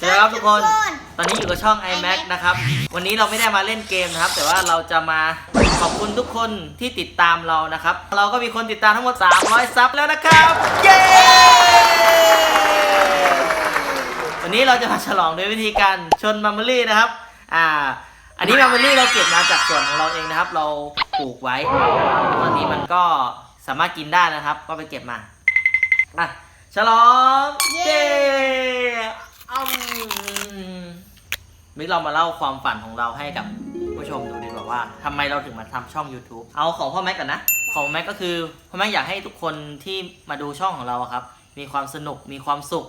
สวัสดีครับทุกคน ตอนนี้อยู่กับช่อง iMac นะครับ วันนี้เราไม่ได้มาเล่นเกมนะครับ แต่ว่าเราจะมาขอบคุณทุกคนที่ติดตามเรานะครับ เราก็มีคนติดตามทั้งหมด 300 ซับแล้วนะครับ เย้ วันนี้เราจะมาฉลองด้วยวิธีการชนมัมเบอรี่นะครับ อ่า อันนี้มัมเบอรี่เราเก็บมาจากส่วนของเราเองนะครับ เราปลูกไว้ ตอนนี้มันก็สามารถกินได้นะครับ ก็ไปเก็บมา อะ ฉลอง เย้เอา มิกเรามาเล่าความฝันของเราให้กับผู้ชมดูดีกว่าว่าทำไมเราถึงมาทำช่อง YouTube เอาของพ่อแม็กก่อนนะ ของแม็กก็คือพ่อแม็กอยากให้ทุกคนที่มาดูช่องของเราอะครับ มีความสนุกมีความสุข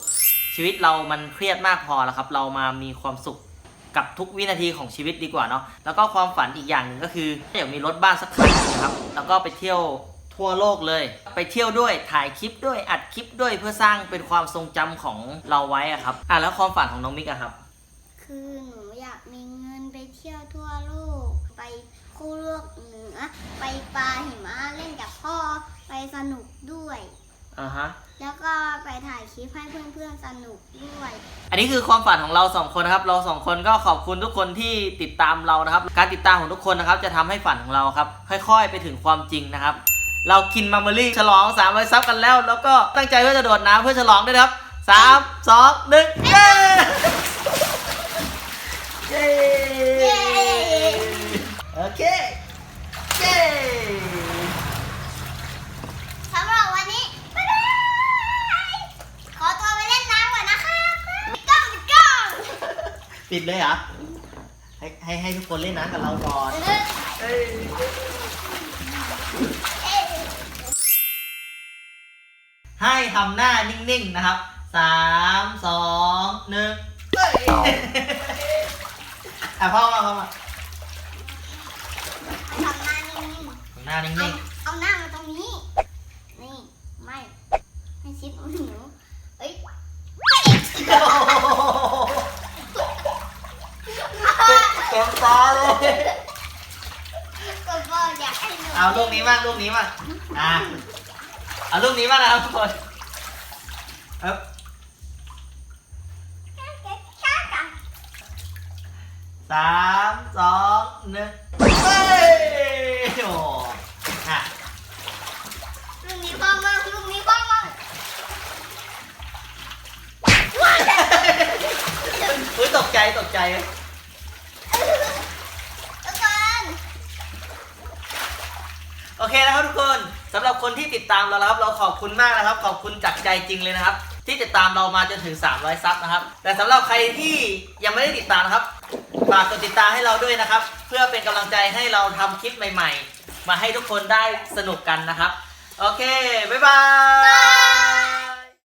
ชีวิตเรามันเครียดมากพอแล้วครับ เรามามีความสุขกับทุกวินาทีของชีวิตดีกว่าเนาะแล้วก็ความฝันอีกอย่างหนึ่งก็คืออยากมีรถบ้านสักคันนะครับแล้วก็ไปเที่ยวทั่วโลกเลย ไปเที่ยวด้วยถ่ายคลิปด้วยอัดคลิปด้วยเพื่อสร้างเป็นความทรงจำของเราไว้อะครับอะแล้วความฝันของน้องมิกอะครับ คือหนูอยากมีเงินไปเที่ยวทั่วโลก ไปคู่โลกเหนือ ไปปลาหิมะเล่นกับพ่อไปสนุกด้วย อ่าฮะ แล้วก็ไปถ่ายคลิปให้เพื่อนๆสนุกด้วย อันนี้คือความฝันของเราสองคนนะครับ เราสองคนก็ขอบคุณทุกคนที่ติดตามเรานะครับ การติดตามของทุกคนนะครับ จะทำให้ฝันของเราครับ ค่อยๆ ไปถึงความจริงนะครับ เรากินมัมเบอรี่ฉลอง3ามร้อยซับกันแล้ว แล้วก็ตั้งใจว่าจะโดดน้ำเพื่อฉลองด้วยนะครับสามสองหนึ่งเย้เย้ เย้ โอเคเย้ สำหรับวันนี้ บ๊ายบาย ขอตัวไปเล่นน้ำก่อนนะคะจ้องจ้อง ปิดเลยเหรอให้ให้ให้ทุกคนเล่นน้ำกับเราก่อนเออเอ้ยเอ๊ะให้ทำหน้านิ่งๆนะครับสามสองหนึ่งเฮ้ยอะพ่อมาพ่อมาทำหน้านิ่งทำหน้านิ่ๆเอางเอาหน้ามาตรงนี้ นี่ ไม่ ให้ชิดหนูเอ้ย ๆ เต็มตาเลย ก็บอกอยากให้หนูเอาลูกนี้มากลูกนี้มากอะเอาลูกนี้มากนะครับทุกคนเอ๊บสามสองหนึ่งเฮ้ยโอ้อะลูกนี้พ่อมากลูกนี้พ่อมากอุ้ยตกใจตกใจ ทุกคน โอ เคนะครับทุกคนสำหรับคนที่ติดตามเราแล้วครับเราขอบคุณมากนะครับ ขอบคุณจากใจจริงเลยนะครับ ที่ติดตามเรามาจนถึง 300 ซับนะครับ แต่สำหรับใครที่ยังไม่ได้ติดตามนะครับฝากกดติดตามให้เราด้วยนะครับ เพื่อเป็นกำลังใจให้เราทำคลิปใหม่ ๆ มาให้ทุกคนได้สนุกกันนะครับ โอเค บ๊ายบาย